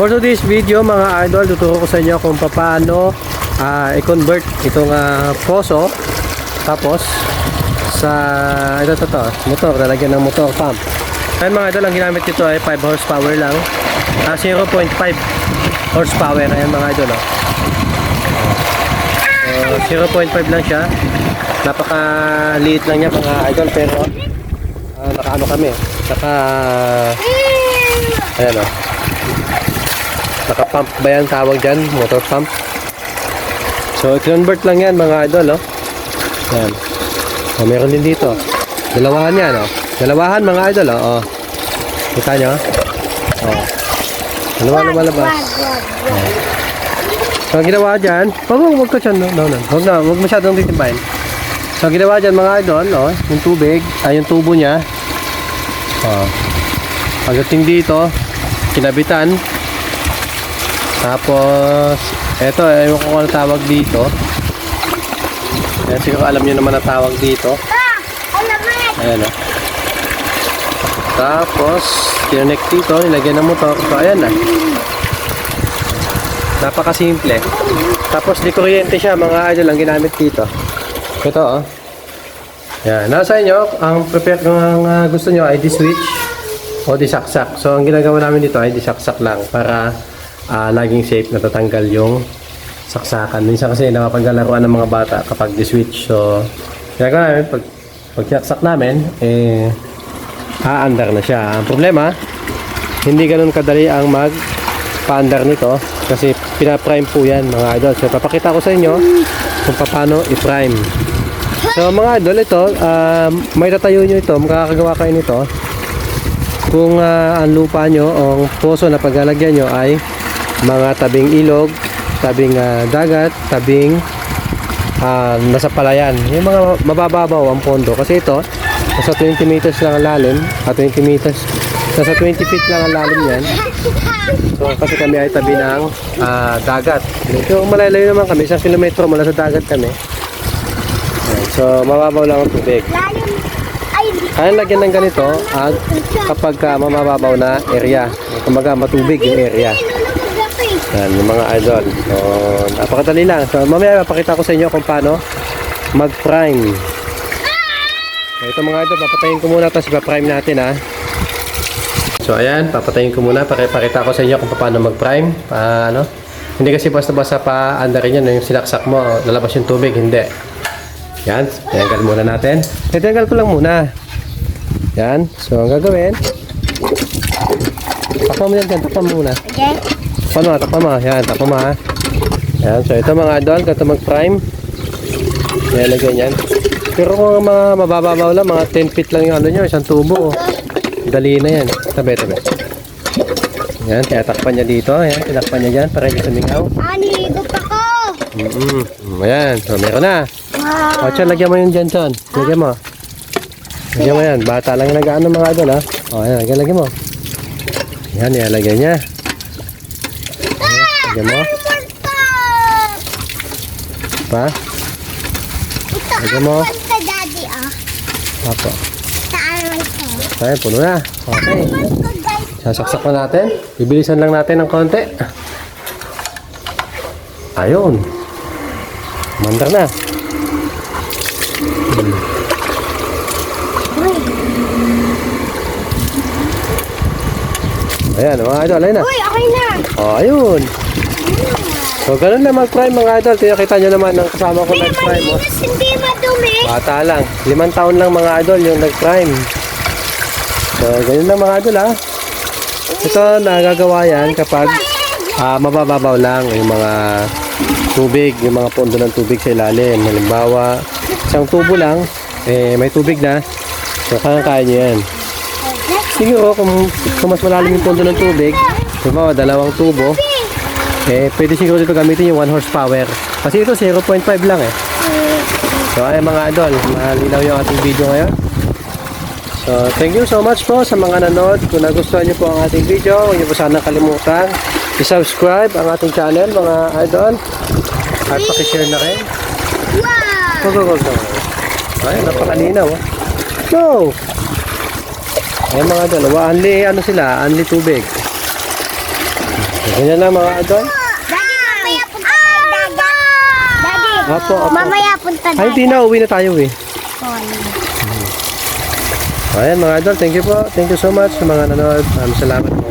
For today's video mga idol, tuturo ko sa inyo kung paano ah, i-convert itong ah, poso tapos sa ito to, to motor, lalagyan ng motor pump. Ayun mga idol, ang ginamit dito ay 5 horsepower lang. Ah, 0.5 horsepower. Ayan mga idol. Oh. So, 0.5 lang siya. Napakaliit lang niya mga idol pero ah, nakaano kami. Naka ayan oh. Naka-pump ba yan tawag dyan? Motor pump. So, convert lang yan mga idol, oh. Yan. Oh, meron din dito. Dalawahan yan, oh. Dalawahan mga idol, oh. oh. Kita nyo? Oh. Dalawa lumalabas. So, ang ginawa dyan, wag mo, wag ka dyan, no, no, no. Wag na, wag masyadong titimpayin. So, ang ginawa dyan mga idol, oh, yung tubig, ay yung tubo niya. Oh. Pagdating dito, kinabitan, tapos, eto, ewan ko kung ano tawag dito. Ayan, siguro alam nyo naman ang tawag dito. Ayan, oh. Tapos, kinonect dito, nilagyan ng motor. So, ayan na. Napakasimple. Tapos, di kuryente siya, mga idol, ang ginamit dito. Ito, oh. Yan. Nasa inyo, ang prepare kung ang ah, gusto nyo ay di-switch o di-saksak. So, ang ginagawa namin dito ay di-saksak lang para ah, laging safe na tatanggal yung saksakan. Minsan kasi napapaglalaruan ng mga bata kapag di-switch. So, ginagawa namin, pag, pag sinaksak namin, eh, aandar na siya. Ang problema, hindi ganun kadali ang mag paandar nito kasi pina-prime po yan mga idol. So, papakita ko sa inyo kung paano i-prime. So, mga idol, ito, um, may tatayo nyo ito, makakagawa kayo nito kung ah, ang lupa nyo o ang poso na paglalagyan nyo ay mga tabing ilog, tabing ah, dagat, tabing ah, nasa palayan. Yung mga mabababaw ang pondo. Kasi ito, nasa 20 meters lang ang lalim, at 20 meters, nasa 20 feet lang ang lalim yan. So, kasi kami ay tabi ng ah, dagat. Medyo malalayo naman kami, isang kilometro mula sa dagat kami. So, mababaw lang ang tubig. Kaya lagyan ng ganito at kapag ka mamababaw na area. Kumbaga matubig yung area. Yan, yung mga idol. So, napakadali lang. So, mamaya papakita ko sa inyo kung paano mag-prime. So, ito mga idol, papatayin ko muna tapos ipa-prime natin ha. So, ayan, papatayin ko muna para ipakita ko sa inyo kung paano mag-prime. Pa, ano? Hindi kasi basta-basta pa andarin yan, yung sinaksak mo, lalabas yung tubig, hindi. Yan, tanggal muna natin. Tanggal ko lang muna. Yan, so ang gagawin, takpan mo yan dyan, takpan mo muna. Okay? Takpan mo, takpan mo. Yan, takpan mo ha. Yan, so ito mga idol, ito mag-prime. Yan, lagyan yan. Pero kung mga mabababaw lang, mga 10 feet lang yung ano nyo, isang tubo. oh. Dali na yan. Tabi, tabi. Yan, kaya takpan niya dito. Yan, tinakpan niya dyan para hindi sumingaw. Ah, niligo pa ko. Mm-mm. Ayan, so meron na. Wow. O, Chan, lagyan mo yun dyan, Chan. Lagyan mo. Lagyan mo yan. Bata lang yung nag-ano mga idol, ha? O, ayan, lagyan, lagyan mo. Yan, lagyan niya. Ayan, Lagyan mo. Pa? Ito Lagyan mo. sa daddy, ah. Apo. Ito? Ayan, puno na. Okay. Ito. Sasaksak na natin. Bibilisan lang natin ng konti. Ayun. Mandar na. Ayan, mga idol, ayun na. Uy, okay na. Oh, ayun. So, ganun na mag-prime mga idol. Tinakita nyo naman ang kasama ko Hindi nag-prime. Oh. malinis, hindi madumi. Bata lang. Limang taon lang mga idol yung nag-prime. So, ganyan lang mga idol ha. Ito, nagagawa yan kapag ah, mabababaw lang yung mga tubig, yung mga pondo ng tubig sa ilalim. Halimbawa, isang tubo lang, eh, may tubig na. So, kaya-kaya nyo yan. Siguro, kung, kung mas malalim yung pondo ng tubig, halimbawa, dalawang tubo, eh, pwede siguro dito gamitin yung 1 horsepower. Kasi ito, 0.5 lang eh. So ay mga idol, malinaw yung ating video ngayon. So thank you so much po sa mga nanood. Kung nagustuhan niyo po ang ating video, huwag niyo po sana kalimutan i-subscribe ang ating channel mga idol. At pakishare na rin. Wow. Go, go, go, go. Ay, napakalinaw. Oh. Go! Ay mga idol, only ano sila, only tubig. Ganyan lang mga idol. Daddy, mamaya punta tayo dagat. Daddy, Apo, apo. mamaya punta Ay, dagat. hindi na. Uwi na tayo eh. Ayan mga idol, thank you po. Thank you so much sa mga nanonood. Maraming salamat po.